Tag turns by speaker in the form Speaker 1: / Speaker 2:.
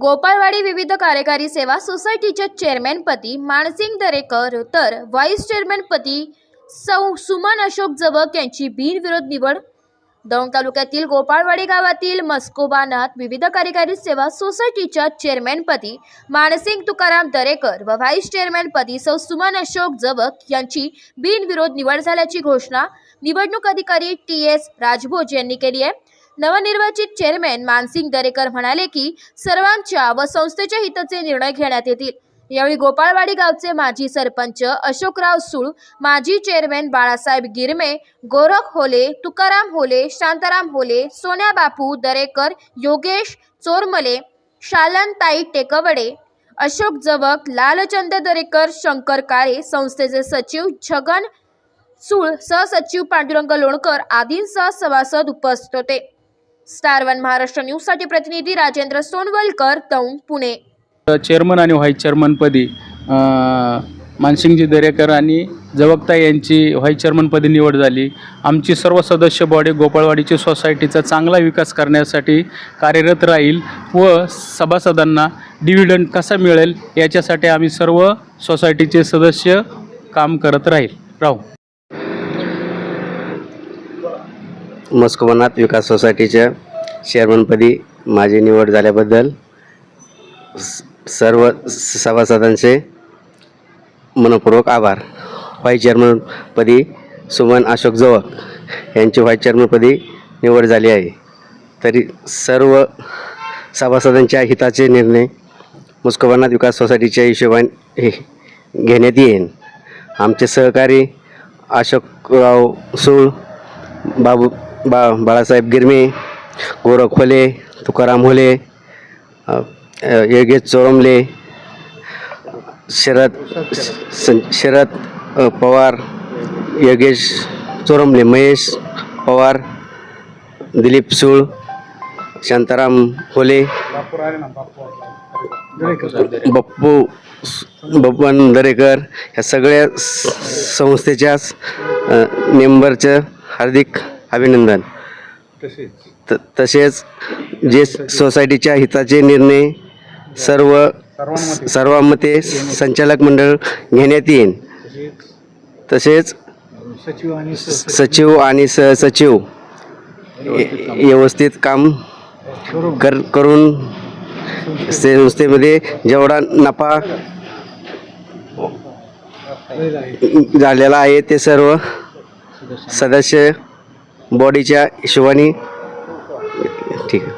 Speaker 1: गोपाळवाडी विविध कार्यकारी सेवा सोसायटीच्या चेअरमॅनपदी मानसिंग दरेकर तर व्हाईस चेअरमॅनपदी सौ सुमन अशोक जवक यांची बिनविरोध निवड. दौंड तालुक्यातील गोपाळवाडी गावातील मस्कोबानात विविध कार्यकारी सेवा सोसायटीच्या चेअरमॅनपदी मानसिंग तुकाराम दरेकर व व्हाईस चेअरमॅनपदी सौ सुमन अशोक जवक यांची बिनविरोध निवड झाल्याची घोषणा निवडणूक अधिकारी टी एस राजभोज यांनी केली आहे. नवनिर्वाचित चेअरमॅन मानसिंग दरेकर म्हणाले की सर्वांच्या व संस्थेच्या हिताचे निर्णय घेण्यात येतील. यावेळी गोपाळवाडी गावचे माजी सरपंच अशोकराव सुळ माजी चेअरमॅन बाळासाहेब गिरमे गोरख होले तुकाराम होले शांताराम होले सोन्या बापू दरेकर योगेश चोरमले शालनताई टेकवडे अशोक जवक लालचंद दरेकर शंकर काळे संस्थेचे सचिव छगन सुळ सहसचिव पांडुरंग लोणकर आदींसह सभासद उपस्थित होते. स्टार वन महाराष्ट्र न्यूजसाठी प्रतिनिधी राजेंद्र सोनवलकर दौंड पुणे.
Speaker 2: चेअरमन आणि व्हाईस चेअरमनपदी मानसिंगजी दरेकर आणि जवक्ता यांची व्हाईस चेअरमनपदी निवड झाली. आमची सर्व सदस्य बॉडी गोपाळवाडीची सोसायटीचा चांगला विकास करण्यासाठी कार्यरत राहील व सभासदांना डिव्हिडंड कसा मिळेल याच्यासाठी आम्ही सर्व सोसायटीचे सदस्य काम करत राहील. राहू.
Speaker 3: मस्कोबनाथ विकास सोसायटीच्या चेअरमनपदी माझी निवड झाल्याबद्दल स- सर्व सभासदांचे मनपूर्वक आभार. व्हाईस चेअरमनपदी सुमन अशोक जवक यांची व्हाईस चेअरमनपदी निवड झाली आहे. तरी सर्व सभासदांच्या हिताचे निर्णय मुस्कोबनाथ विकास सोसायटीच्या हिशोबाने हे घेण्यात येईल आमचे सहकारी अशोकराव सूळ बाबू बा बाळासाहेब गिरमे गोरख खोले तुकाराम होले योगेश चोरमले शरद सं शरद पवार योगेश चोरमले महेश पवार दिलीप सूळ शांताराम होले बप्पू बप्पन दरेकर ह्या सगळ्या संस्थेच्याच मेंबरचं हार्दिक अभिनंदन. त तसेच जे सोसायटीच्या हिताचे निर्णय सर्व सर्वांमते संचालक मंडळ घेण्यात येईल तसेच. सचिव आणि सहसचिव. व्यवस्थित काम कर करून संस्थेमध्ये जेवढा नफा झालेला आहे ते सर्व सदस्य बॉडीच्या हिशोबाने ठीक आहे.